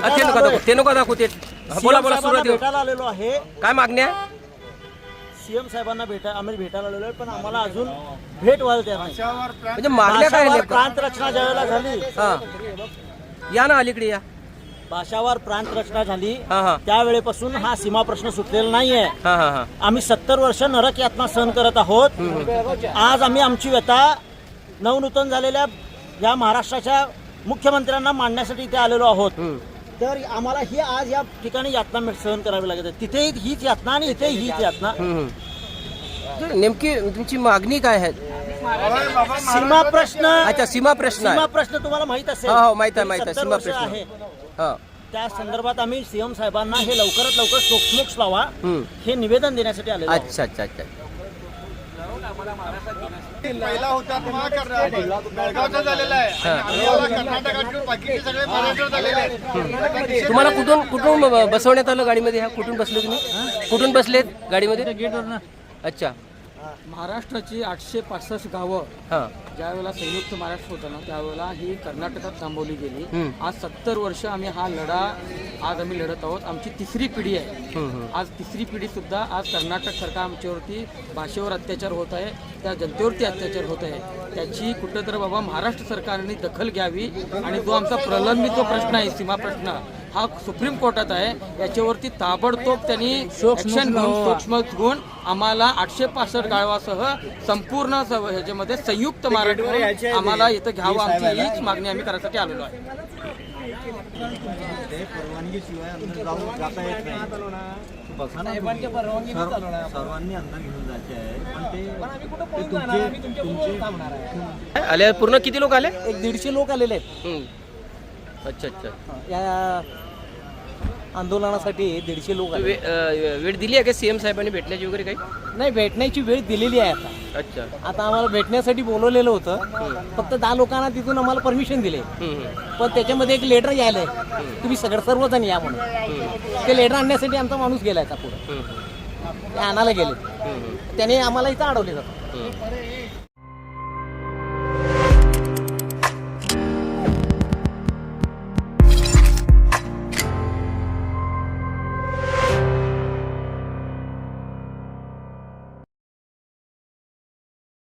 ते नको दाखवू ते बोला बोला CM साहेबांना सुरुवात भेटायला आलेलो आहे. काय मागण्या? सीएम साहेबांना भेटा आम्ही भेटायला आलेलो आहे पण आम्हाला अजून भेट व्हायला तयार नाही. म्हणजे मागण्या काय भाषावार नेमकं? प्रांत रचना ज्यावेळेला झाली हा. या ना अलीकडे या. भाषावार प्रांत रचना झाली हा हा. त्यावेळेपासून हा सीमा प्रश्न सुटलेला नाहीये. हा हा हा. आम्ही सत्तर वर्ष नरक यातना सहन करत आहोत. आज आम्ही आमची व्यथा नवनूतन झालेल्या या महाराष्ट्राच्या मुख्यमंत्र्यांना मांडण्यासाठी इथे आलेलो आहोत. हम्म. तर आम्हाला ही आज या ठिकाणी यातना सहन करावी लागत आहे तिथे हीच यातना आणि इथे हीच यातना हम्म. नेमकी तुमची मागणी काय आहे सीमा प्रश्न अच्छा सीमा प्रश्न सीमा आहे प्रश्न तुम्हाला माहीत असेल हो, हो, माहीत आहे, माहीत आहे. 70 सीमा वर्ष प्रश्न. आहे हा त्या संदर्भात आम्ही सीएम साहेबांना हे लवकरात लवकर सोक्षमोक्ष लावा हम्म. हे निवेदन देण्यासाठी आहोत. अच्छा अच्छा अच्छा पहिला होता बेळगावचा झालेला आहे. आणि आम्हाला कर्नाटकातून बाकीचे सगळे महाराष्ट्र झालेले आहेत. तुम्हाला कुठून कुठून बसवण्यात आलं गाडीमध्ये? ह्या कुठून बसले तुम्ही? कुठून बसलेत गाडीमध्ये? अच्छा. महाराष्ट्राची आठशे पासष्ट गावं हा. ज्यावेळेला संयुक्त महाराष्ट्र होतं ना त्यावेळेला ही कर्नाटकात थांबवली गेली. आज सत्तर वर्ष आम्ही हा लढा आज आम्ही लढत आहोत. आमची तिसरी पिढी आहे. आज तिसरी पिढी सुद्धा आज कर्नाटक सरकार आमच्यावरती भाषेवर अत्याचार होत आहे. त्या जनतेवरती अत्याचार होत आहे. त्याची कुठंतरी बाबा महाराष्ट्र सरकारने दखल घ्यावी आणि जो आमचा प्रलंबित जो प्रश्न आहे सीमा प्रश्न हा सुप्रीम कोर्टात आहे. याच्यावरती ताबडतोब त्यांनी ऍक्शन घेऊन सूक्ष्म घेऊन आम्हाला आठशे पासष्ट गाळवासह संपूर्ण ह्याच्यामध्ये संयुक्त महाराष्ट्र आम्हाला इथं घ्यावं आमची हीच मागणी आम्ही करायसाठी आलेलो आहे. सर्वांनी अंदाज घेऊन जायचे आहे. पण ते- ते तुमचे- आले? पूर्ण किती लोक आले? एक दीडशे लोक आलेले आहेत. हम्म. अच्छा अच्छा. या आंदोलनासाठी दीडशे लोक आले. वे- अं, वेळ दिली आहे का सीएम साहेबांनी भेटल्याची वगैरे काही? नाही भेटण्याची वेळ दिलेली आहे आता. अच्छा. आता आम्हाला भेटण्यासाठी बोलवलेलं होतं. फक्त दहा लोकांना तिथून आम्हाला परमिशन दिले. हम्म, हम्म. पण त्याच्यामध्ये एक लेटर यायलंय. तुम्ही सगळं सर्वजण या म्हणून. ते लेटर आणण्यासाठी आमचा माणूस गेलाय का पुढे. हम्म, ते आणायला गेले. हम्म. त्याने आम्हाला इथं अडवले जातं हम्म.